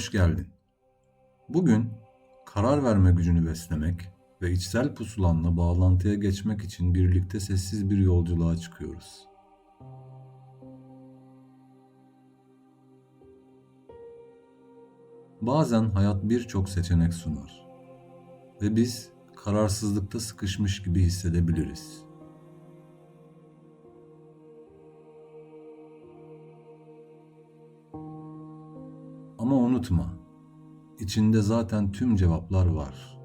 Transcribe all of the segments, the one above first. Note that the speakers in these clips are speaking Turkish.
hoş geldin. Bugün karar verme gücünü beslemek ve içsel pusulanla bağlantıya geçmek için birlikte sessiz bir yolculuğa çıkıyoruz. Bazen hayat birçok seçenek sunar ve biz kararsızlıkta sıkışmış gibi hissedebiliriz. Ama unutma, içinde zaten tüm cevaplar var.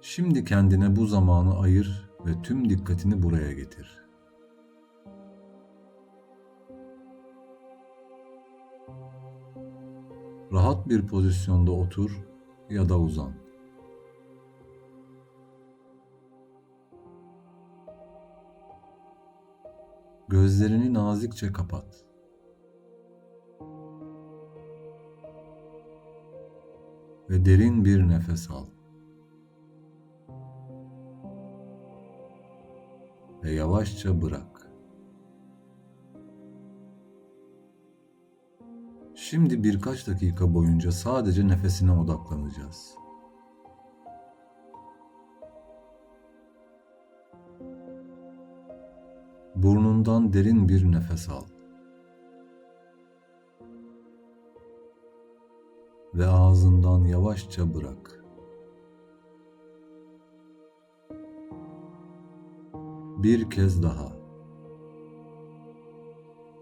Şimdi kendine bu zamanı ayır ve tüm dikkatini buraya getir. Rahat bir pozisyonda otur ya da uzan. Gözlerini nazikçe kapat. Ve derin bir nefes al. Ve yavaşça bırak. Şimdi birkaç dakika boyunca sadece nefesine odaklanacağız. Burnundan derin bir nefes al. Ve ağzından yavaşça bırak. Bir kez daha.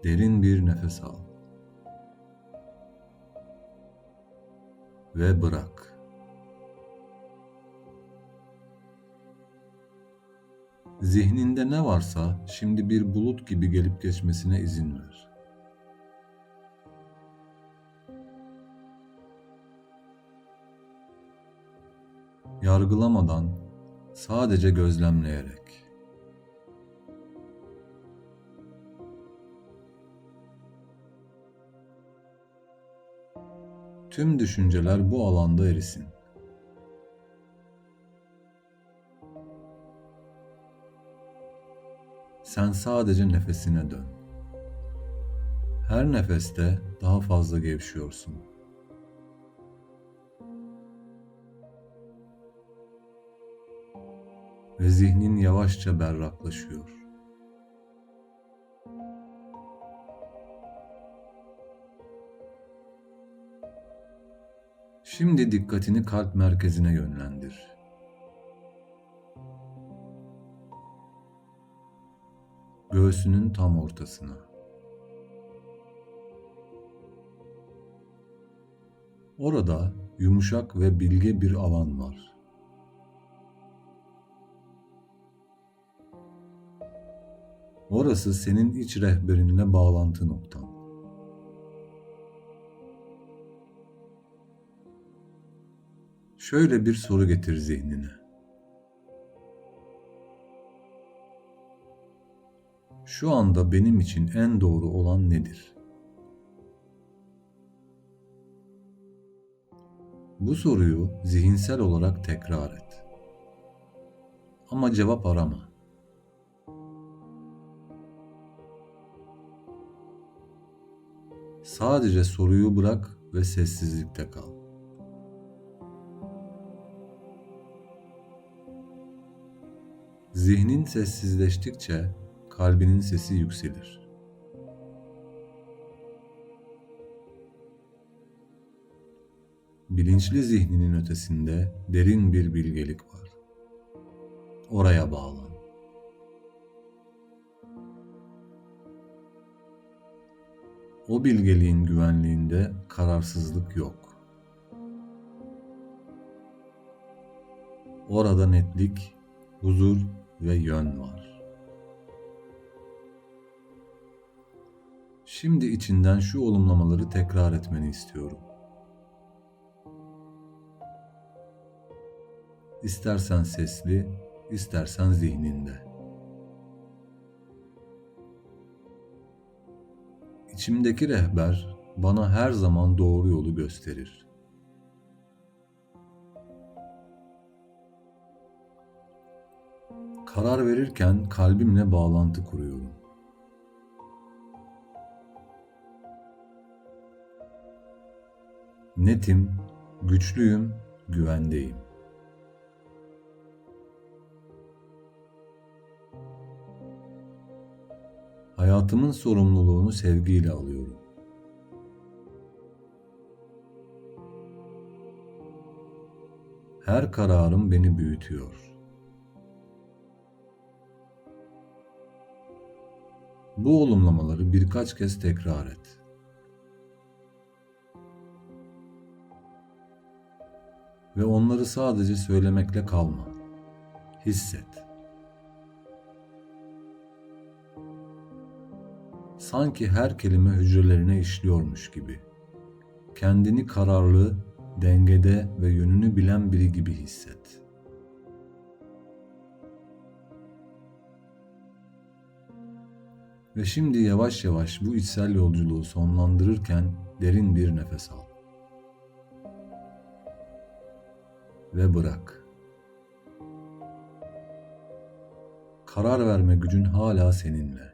Derin bir nefes al. Ve bırak. Zihninde ne varsa şimdi bir bulut gibi gelip geçmesine izin ver. Yargılamadan, sadece gözlemleyerek. Tüm düşünceler bu alanda erisin. Sen sadece nefesine dön. Her nefeste daha fazla gevşiyorsun. Ve zihnin yavaşça berraklaşıyor. Şimdi dikkatini kalp merkezine yönlendir. Göğsünün tam ortasına. Orada yumuşak ve bilge bir alan var. Orası senin iç rehberinle bağlantı noktan. Şöyle bir soru getir zihnine. Şu anda benim için en doğru olan nedir? Bu soruyu zihinsel olarak tekrar et. Ama cevap arama. Sadece soruyu bırak ve sessizlikte kal. Zihnin sessizleştikçe kalbinin sesi yükselir. Bilinçli zihninin ötesinde derin bir bilgelik var. Oraya bağlan. O bilgeliğin güvenliğinde kararsızlık yok. Orada netlik, huzur ve yön var. Şimdi içinden şu olumlamaları tekrar etmeni istiyorum. İstersen sesli, istersen zihninde. İçimdeki rehber bana her zaman doğru yolu gösterir. Karar verirken kalbimle bağlantı kuruyorum. Netim, güçlüyüm, güvendeyim. Hayatımın sorumluluğunu sevgiyle alıyorum. Her kararım beni büyütüyor. Bu olumlamaları birkaç kez tekrar et. Ve onları sadece söylemekle kalma. Hisset. Sanki her kelime hücrelerine işliyormuş gibi. Kendini kararlı, dengede ve yönünü bilen biri gibi hisset. Ve şimdi yavaş yavaş bu içsel yolculuğu sonlandırırken derin bir nefes al. Ve bırak. Karar verme gücün hala seninle.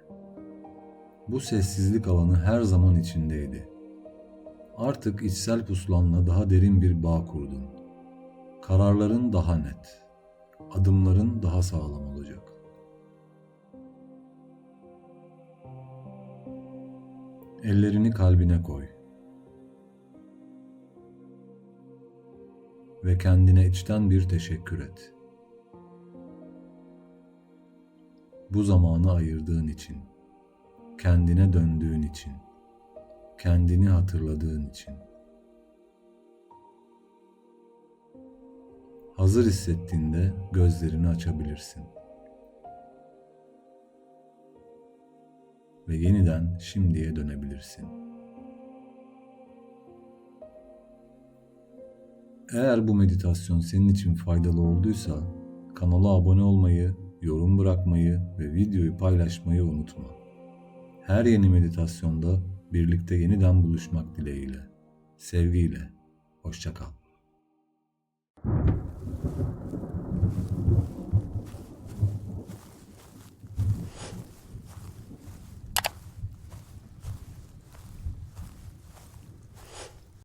Bu sessizlik alanı her zaman içindeydi. Artık içsel pusulanla daha derin bir bağ kurdun. Kararların daha net, adımların daha sağlam olacak. Ellerini kalbine koy. Ve kendine içten bir teşekkür et. Bu zamanı ayırdığın için, kendine döndüğün için, kendini hatırladığın için. Hazır hissettiğinde gözlerini açabilirsin. ve yeniden şimdiye dönebilirsin. Eğer bu meditasyon senin için faydalı olduysa kanala abone olmayı, yorum bırakmayı ve videoyu paylaşmayı unutma. Her yeni meditasyonda birlikte yeniden buluşmak dileğiyle. Sevgiyle. Hoşça kal.